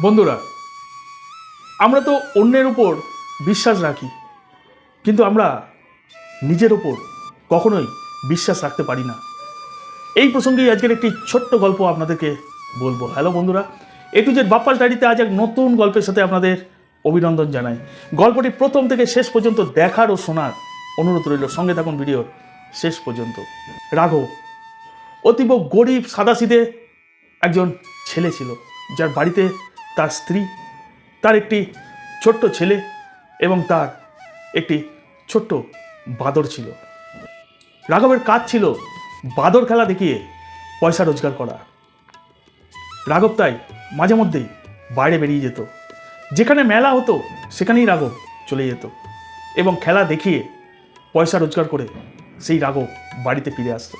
বন্ধুরা, আমরা তো অন্যের উপর বিশ্বাস রাখি, কিন্তু আমরা নিজের ওপর কখনোই বিশ্বাস রাখতে পারি না। এই প্রসঙ্গেই আজকের একটি ছোট্ট গল্প আপনাদেরকে বলব। হ্যালো বন্ধুরা, এ যে বাপ্পাল ডায়েরিতে আজ এক নতুন গল্পের সাথে আপনাদের অভিনন্দন জানাই। গল্পটি প্রথম থেকে শেষ পর্যন্ত দেখার ও শোনার অনুরোধ রইল। সঙ্গে থাকুন ভিডিওর শেষ পর্যন্ত। রাঘব, অতীব গরিব সাদাসিদে একজন ছেলে ছিল, যার বাড়িতে তার স্ত্রী, তার একটি ছোট্ট ছেলে এবং তার একটি ছোট্ট বাদর ছিল। রাঘবের কাজ ছিল বাদর খেলা দেখিয়ে পয়সা রোজগার করা। রাঘব তাই মাঝে মধ্যেই বাইরে বেরিয়ে যেত। যেখানে মেলা হতো, সেখানেই রাঘব চলে যেত এবং খেলা দেখিয়ে পয়সা রোজগার করে সেই রাঘব বাড়িতে ফিরে আসতো।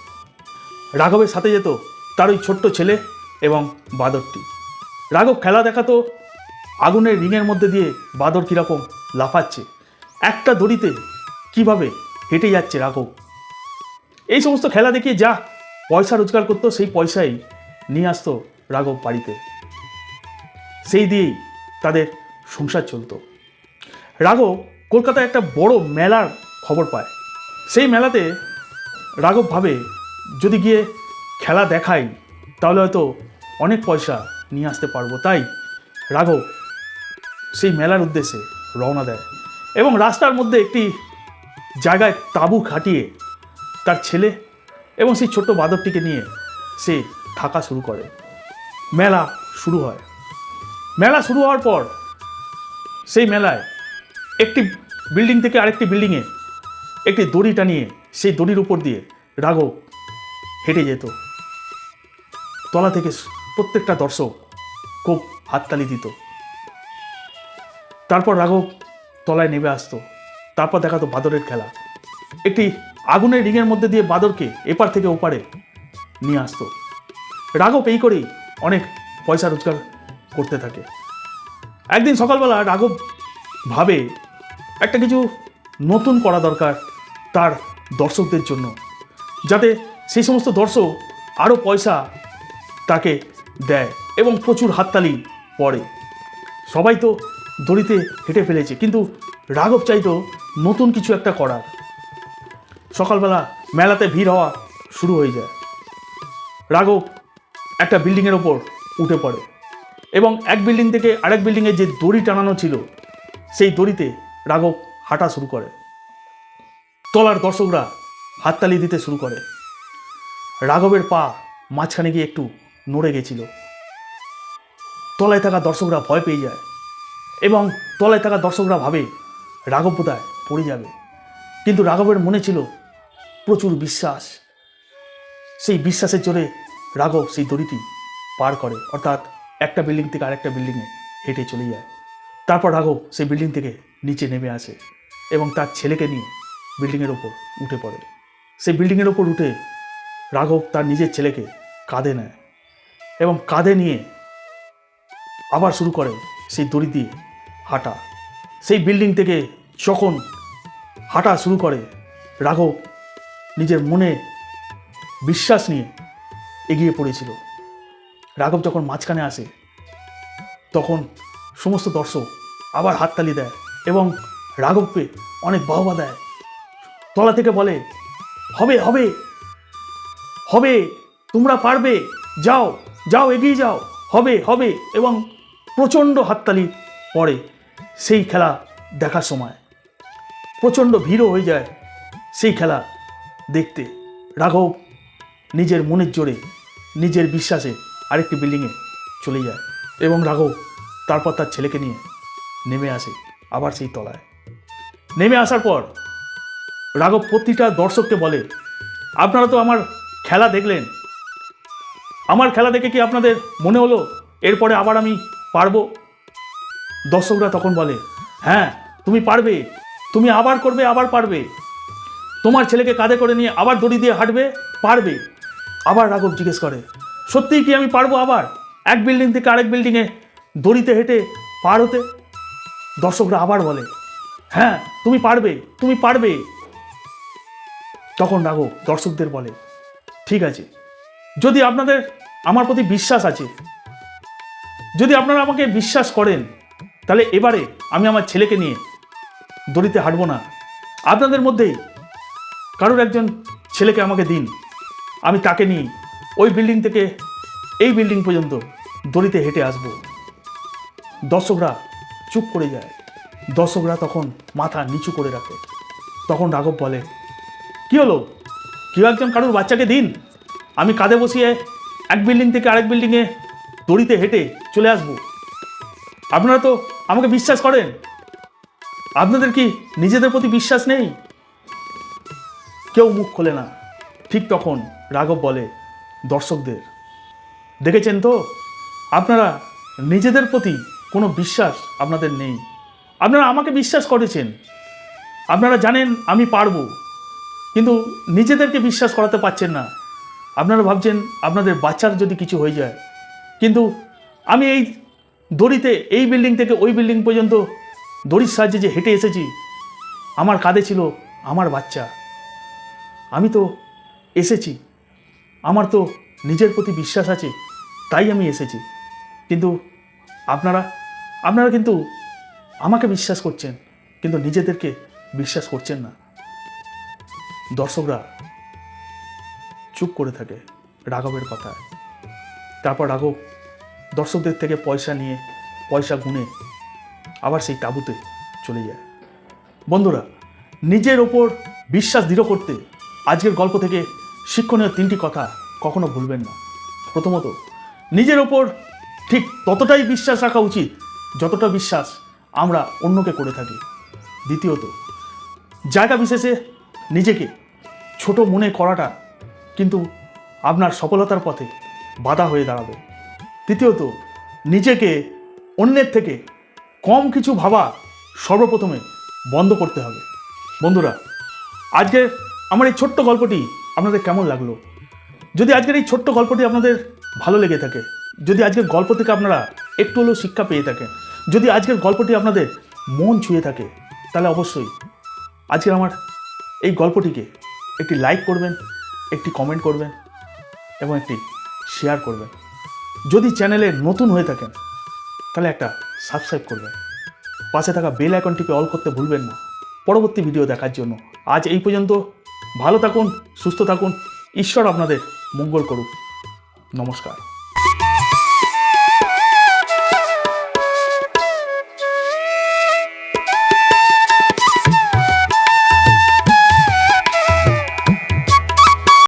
রাঘবের সাথে যেত তার ওই ছোট্ট ছেলে এবং বাদরটি। রাঘব খেলা দেখাতো আগুনের রিংয়ের মধ্যে দিয়ে বাদর কীরকম লাফাচ্ছে। একটা দড়িতে কীভাবে হেঁটে যাচ্ছে রাঘব? এই সমস্ত খেলা দেখিয়ে যা পয়সা রোজগার করতো, সেই পয়সাই নিয়ে আসতো রাঘব বাড়িতে। সেই দিয়েই তাদের সংসার চলতো। রাঘব কলকাতায় একটা বড় মেলার খবর পায়। সেই মেলাতে রাঘব ভাবে যদি গিয়ে খেলা দেখাই তাহলে হয়তো অনেক পয়সা নিয়ে আসতে পারব। তাই রাঘব সেই মেলার উদ্দেশ্যে রওনা দেয় এবং রাস্তার মধ্যে একটি জায়গায় তাঁবু খাটিয়ে তার ছেলে এবং সেই ছোট্ট বাদরটিকে নিয়ে সে থাকা শুরু করে। মেলা শুরু হয়। মেলা শুরু হওয়ার পর সেই মেলায় একটি বিল্ডিং থেকে আরেকটি বিল্ডিংয়ে একটি দড়ি টানিয়ে সেই দড়ির উপর দিয়ে রাঘব হেঁটে যেত। তলা থেকে প্রত্যেকটা দর্শক খুব হাততালি দিত। তারপর রাঘব তলায় নেমে আসতো। তারপর দেখাতো বাদরের খেলা। একটি আগুনের রিংয়ের মধ্যে দিয়ে বাদরকে এপার থেকে ওপারে নিয়ে আসতো। রাঘব এই করেই অনেক পয়সা রোজগার করতে থাকে। একদিন সকালবেলা রাঘব ভাবে, একটা কিছু নতুন করা দরকার তার দর্শকদের জন্য। যাতে সেই সমস্ত দর্শক আরও পয়সা তাকে দেয় এবং প্রচুর হাততালি পড়ে। সবাই তো দড়িতে হেঁটে ফেলেছে, কিন্তু রাঘব চাইতো নতুন কিছু একটা করার। সকালবেলা মেলাতে ভিড় হওয়া শুরু হয়ে যায়। রাঘব একটা বিল্ডিংয়ের ওপর উঠে পড়ে এবং এক বিল্ডিং থেকে আরেক বিল্ডিংয়ে যে দড়ি টানানো ছিল, সেই দড়িতে রাঘব হাঁটা শুরু করে। তলার দর্শকরা হাততালি দিতে শুরু করে। রাঘবের পা মাঝখানে গিয়ে একটু নড়ে গেছিল। তলায় থাকা দর্শকরা ভয় পেয়ে যায় এবং তলায় থাকা দর্শকরা ভাবে রাঘব বোধহয় পড়ে যাবে। কিন্তু রাঘবের মনে ছিল প্রচুর বিশ্বাস। সেই বিশ্বাসের জোরে রাঘব সেই দড়িটি পার করে। অর্থাৎ একটা বিল্ডিং থেকে আরেকটা বিল্ডিংয়ে হেঁটে চলে যায়। তারপর রাঘব সেই বিল্ডিং থেকে নিচে নেমে আসে এবং তার ছেলেকে নিয়ে বিল্ডিংয়ের ওপর উঠে পড়ে। সেই বিল্ডিংয়ের ওপর উঠে রাঘব তার নিজের ছেলেকে কাঁধে নেয়। এবং কাঁধে নিয়ে আবার শুরু করে সেই দড়ি দিয়ে হাঁটা। সেই বিল্ডিং থেকে যখন হাঁটা শুরু করে, রাঘব নিজের মনে বিশ্বাস নিয়ে এগিয়ে পড়েছিল। রাঘব যখন মাঝখানে আসে, তখন সমস্ত দর্শক আবার হাততালি দেয় এবং রাঘবকে অনেক বাহবা দেয়। তলা থেকে বলে, হবে হবে হবে, তোমরা পারবে। যাও যাও, এগিয়ে যাও। হবে হবে, এবং প্রচণ্ড হাততালি পড়ে সেই খেলা দেখার সময়। প্রচণ্ড ভিড়ও হয়ে যায় সেই খেলা দেখতে। রাঘব নিজের মনের জোরে, নিজের বিশ্বাসে আরেকটি বিল্ডিংয়ে চলে যায় এবং রাঘব তারপর তার ছেলেকে নিয়ে নেমে আসে আবার সেই তলায়। নেমে আসার পর রাঘব প্রতিটা দর্শককে বলে, আপনারা তো আমার খেলা দেখলেন আমার খেলা দেখে কি আপনাদের মনে হলো? এরপরে আবার আমি পারব? দর্শকরা তখন বলে হ্যাঁ তুমি পারবে। তুমি আবার করবে, আবার পারবে। তোমার ছেলেকে কাঁধে করে নিয়ে আবার দড়ি দিয়ে হাঁটবে, পারবে। আবার রাঘব জিজ্ঞেস করে, সত্যিই কি আমি পারব আবার? এক বিল্ডিং থেকে আরেক বিল্ডিংয়ে দড়িতে হেঁটে পার হতে? দর্শকরা আবার বলে হ্যাঁ তুমি পারবে তুমি পারবে। তখন রাঘব দর্শকদের বলে, ঠিক আছে যদি আপনাদের আমার প্রতি বিশ্বাস আছে, যদি আপনারা আমাকে বিশ্বাস করেন, তাহলে এবারে আমি আমার ছেলেকে নিয়ে দড়িতে হাঁটবো না। আপনাদের মধ্যেই কারোর একজন ছেলেকে আমাকে দিন। আমি তাকে নিয়ে ওই বিল্ডিং থেকে এই বিল্ডিং পর্যন্ত দড়িতে হেঁটে আসব। দর্শকরা চুপ করে যায়। দর্শকরা তখন মাথা নিচু করে রাখে। তখন রাঘব বলে, কি হলো? কেউ একজন কারোর বাচ্চাকে দিন? আমি কাঁধে বসিয়ে এক বিল্ডিং থেকে আরেক বিল্ডিংয়ে দড়িতে হেঁটে চলে আসব। আপনারা তো আমাকে বিশ্বাস করেন। আপনাদের কি নিজেদের প্রতি বিশ্বাস নেই? কেউ মুখ খোলে না। ঠিক তখন রাঘব বলে, দর্শকদের, দেখেছেন তো? আপনারা নিজেদের প্রতি কোনো বিশ্বাস আপনাদের নেই। আপনারা আমাকে বিশ্বাস করেছেন। আপনারা জানেন আমি পারব। কিন্তু নিজেদেরকে বিশ্বাস করাতে পারছেন না। আপনারা ভাবছেন আপনাদের বাচ্চার যদি কিছু হয়ে যায়, কিন্তু আমি এই দড়িতে, এই বিল্ডিং থেকে ওই বিল্ডিং পর্যন্ত দড়ির সাহায্যে যে হেঁটে এসেছি, আমার কাঁধে ছিল আমার বাচ্চা। আমি তো এসেছি, আমার তো নিজের প্রতি বিশ্বাস আছে, তাই আমি এসেছি। কিন্তু আপনারা আপনারা কিন্তু আমাকে বিশ্বাস করছেন, কিন্তু নিজেদেরকে বিশ্বাস করছেন না। দর্শকরা চুপ করে থাকে রাঘবের কথায়। তারপর রাঘব দর্শকদের থেকে পয়সা নিয়ে, পয়সা গুনে আবার সেই তাঁবুতে চলে যায়। বন্ধুরা, নিজের ওপর বিশ্বাস দৃঢ় করতে আজকের গল্প থেকে শিক্ষণীয় তিনটি কথা কখনো ভুলবেন না। প্রথমত, নিজের ওপর ঠিক ততটাই বিশ্বাস রাখা উচিত যতটা বিশ্বাস আমরা অন্যকে করে থাকি। দ্বিতীয়ত, জায়গা বিশেষে নিজেকে ছোট মনে করাটা কিন্তু আপনার সফলতার পথে বাধা হয়ে দাঁড়াবে। তৃতীয়ত, নিজেকে অন্যের থেকে কম কিছু ভাবা সর্বপ্রথমে বন্ধ করতে হবে। বন্ধুরা আজকের আমার এই ছোট্ট গল্পটি আপনাদের কেমন লাগল? যদি আজকের এই ছোট্ট গল্পটি আপনাদের ভালো লেগে থাকে, যদি আজকের গল্প থেকে আপনারা একটু হলেও শিক্ষা পেয়ে থাকেন, যদি আজকের গল্পটি আপনাদের মন ছুঁয়ে থাকে, তাহলে অবশ্যই আজকের আমার এই গল্পটিকে একটি লাইক করবেন একটি কমেন্ট করবেন এবং একটি শেয়ার করবেন যদি চ্যানেলে নতুন হয়ে থাকেন, তাহলে একটা সাবস্ক্রাইব করবেন পাশে থাকা বেল আইকনটিকে অল করতে ভুলবেন না। পরবর্তী ভিডিও দেখার জন্য আজ এই পর্যন্ত। ভালো থাকুন, সুস্থ থাকুন। ঈশ্বর আপনাদের মঙ্গল করুক। নমস্কার।